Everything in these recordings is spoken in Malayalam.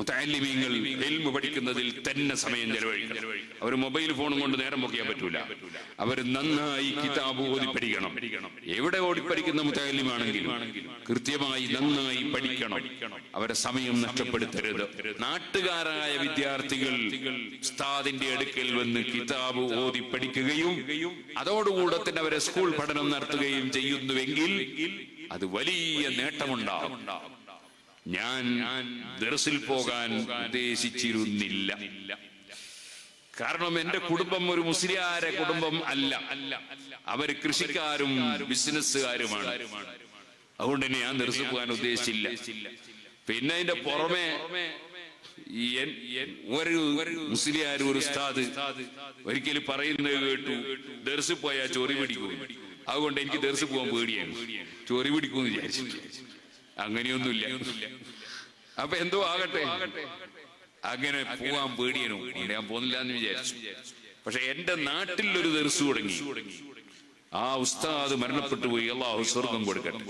മുത്താലിമീങ്ങൾ എൽമ് പഠിക്കുന്നതിൽ തന്നെ സമയം ചെലവഴിക്കണം. അവർ മൊബൈൽ ഫോണും കൊണ്ട് നേരം പൊക്കിയാൻ പറ്റൂല. അവർ നന്നായി കിതാബ് ഓതി പഠിക്കണം എവിടെ ഓടിപ്പഠിക്കുന്ന മുത്താലിമാണെങ്കിലും കൃത്യമായി നന്നായി പഠിക്കണം. അവരെ സമയം നഷ്ടപ്പെടുത്തരുത്. നാട്ടുകാരായ വിദ്യാർത്ഥികൾ ഉസ്താദിന്റെ അടുക്കൽ വന്ന് കിതാബ് ഓതി പഠിക്കുകയും അതോടുകൂടെ തന്നെ അവരെ സ്കൂൾ പഠനം നടത്തുകയും ചെയ്യുന്നുവെങ്കിൽ അത് വലിയ നേട്ടമുണ്ടാകും. ഞാൻ ദർസിൽ പോകാൻ ഉദ്ദേശിച്ചിരുന്നില്ല. കാരണം എന്റെ കുടുംബം ഒരു മുസ്ലിയാര കുടുംബം അല്ല. അവർ കൃഷിക്കാരും ബിസിനസ്സുകാരുമാണ്. അതുകൊണ്ട് തന്നെ ഞാൻ ദർസിൽ പോകാൻ ഉദ്ദേശിച്ചില്ല. പിന്നെ അതിന്റെ പുറമെ ഒരു മുസ്ലിയാർ ഒരു ഉസ്താദ് ഒരിക്കലും പറയുന്നത് കേട്ടു ദർസിൽ പോയാൽ ചോറി പിടിക്കും അതുകൊണ്ട് എനിക്ക് ദർസിൽ പോകാൻ പേടിയാണ്. ചോറി പിടിക്കും വിചാരിച്ചു. അങ്ങനെയൊന്നുമില്ല. അപ്പൊ എന്തോ ആകട്ടെ. അങ്ങനെ പോവാൻ പേടിയനു ഞാൻ പോകുന്നില്ല എന്ന് വിചാരിച്ചു. പക്ഷെ എന്റെ നാട്ടിൽ ഒരു ദർസ് തുടങ്ങി. ആ ഉസ്താദ് മരണപ്പെട്ടു പോയി. അള്ളാഹു സ്വർഗം കൊടുക്കട്ടെ.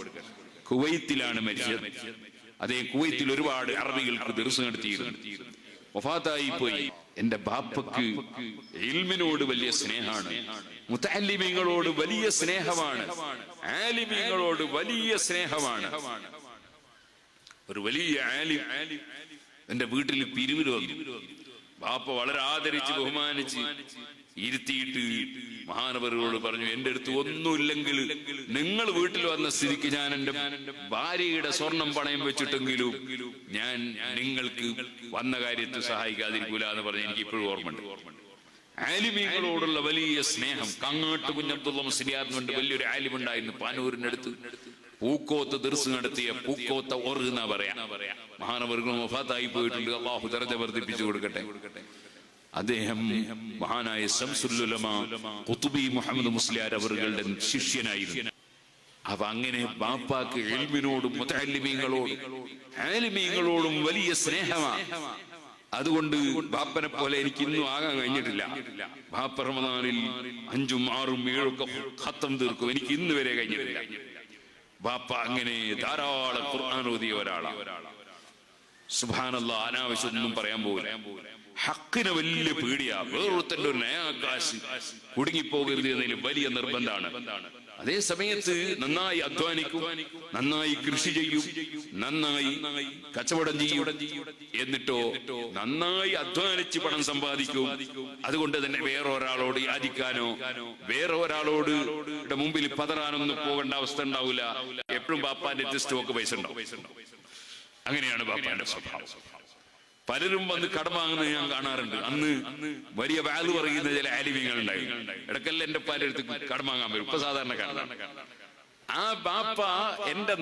കുവൈത്തിലാണ് മരിച്ചത്. അതേ കുവൈത്തിൽ ഒരുപാട് അറബികൾക്ക് ദർസ് നടത്തിയിരുന്നു. വഫാത്തായി പോയി. എന്റെ ബാപ്പക്ക് ഇൽമിനോട് വലിയ സ്നേഹമാണ്. മുത്തല്ലിമീങ്ങളോട് വലിയ സ്നേഹമാണ്. ആലിമീങ്ങളോട് വലിയ സ്നേഹമാണ്. ഒരു വലിയ ആലി എന്റെ വീട്ടിൽ പിരിവിന് വന്നു. ബാപ്പ വളരെ ആദരിച്ച് ബഹുമാനിച്ച് ഇരുത്തിയിട്ട് മഹാനവരോട് പറഞ്ഞു എന്റെ അടുത്ത് ഒന്നുമില്ലെങ്കിൽ നിങ്ങൾ വീട്ടിൽ വന്ന സ്ഥിതിക്ക് ഞാൻ എന്റെ ഭാര്യയുടെ സ്വർണം പണയം വെച്ചിട്ടെങ്കിലും ഞാൻ നിങ്ങൾക്ക് വന്ന കാര്യത്തിൽ സഹായിക്കാതിരിക്കൂല എന്ന് പറഞ്ഞ് എനിക്ക് ഇപ്പോഴും ഓർമ്മയുണ്ട്. ആലിമീങ്ങളോടുള്ള വലിയ സ്നേഹം കങ്ങാട്ട് കുഞ്ഞബ്ദുള്ള മുസ്ലിയാറിനുണ്ട് വലിയൊരു ആലിമുണ്ടായിരുന്നു പാനൂരിനടുത്ത് പൂക്കോത്ത് ദർസ് നടത്തിയ പൂക്കോത്ത ഓർ എന്നാ പറയാ. മഹാനവർഗം വഫാത്തായി പോയിട്ടുണ്ട്. അള്ളാഹു ദർജ വർദ്ധിപ്പിച്ചു കൊടുക്കട്ടെ. അദ്ദേഹം മഹാനായ ശംസുല്ലുലമ മുഹമ്മദ് മുസ്ലിയാർ അവരുടെ ശിഷ്യനായിരുന്നു. അപ്പൊ അങ്ങനെ ബാപ്പാക്ക് എൽമിനോടും മുത്തല്ലിമീങ്ങളോടും ആലിമീങ്ങളോടും വലിയ സ്നേഹമാണ് അതുകൊണ്ട് ബാപ്പനെ പോലെ എനിക്ക് ഇന്നും ആകാൻ കഴിഞ്ഞിട്ടില്ല. ബാപ്പ റമദാനിൽ അഞ്ചും ആറും ഏഴും ഒക്കെ ഖത്തം തീർക്കും. എനിക്ക് ഇന്ന് വരെ കഴിഞ്ഞിട്ടില്ല. ബാപ്പ അങ്ങനെ ധാരാളം ഖുർആൻ ഓതിയ ഒരാളാണ്. സുബാനല്ല അനാവശ്യമൊന്നും പറയാൻ പോകില്ല. ഹക്കിന് വലിയ പേടിയാ. വേറൊരുത്തന്റെ ഒരു നയാകാശ് കുടുങ്ങിപ്പോകരുത് എന്നതിൽ വലിയ നിർബന്ധമാണ്. അതേ സമയത്ത് നന്നായി അധ്വാനിക്കും നന്നായി കൃഷി ചെയ്യും നന്നായി കച്ചവടം ചെയ്യും എന്നിട്ടോ നന്നായി അധ്വാനിച്ച് പണം സമ്പാദിക്കും. അതുകൊണ്ട് തന്നെ വേറെ ഒരാളോട് യാചിക്കാനോ വേറെ ഒരാളോട് മുമ്പിൽ പതറാനൊന്നും പോകേണ്ട അവസ്ഥ ഉണ്ടാവില്ല. എപ്പോഴും ബാപ്പാന്റെ സ്റ്റോക്ക് പൈസ ഉണ്ടാവും. അങ്ങനെയാണ് ബാപ്പാന്റെ സ്വഭാവം. പലരും വന്ന് കടം വാങ്ങുന്നത് ഞാൻ കാണാറുണ്ട്. അന്ന് വലിയ വാൽ പറയുന്ന ചില ആലിമ്യങ്ങൾ ഉണ്ടായിരുന്നു ഇടക്കല്ല എന്റെ പാലെടുത്ത് കടം വാങ്ങാൻ വരും. ഇപ്പൊ സാധാരണ കാണാം ആ ബാപ്പ എന്റെ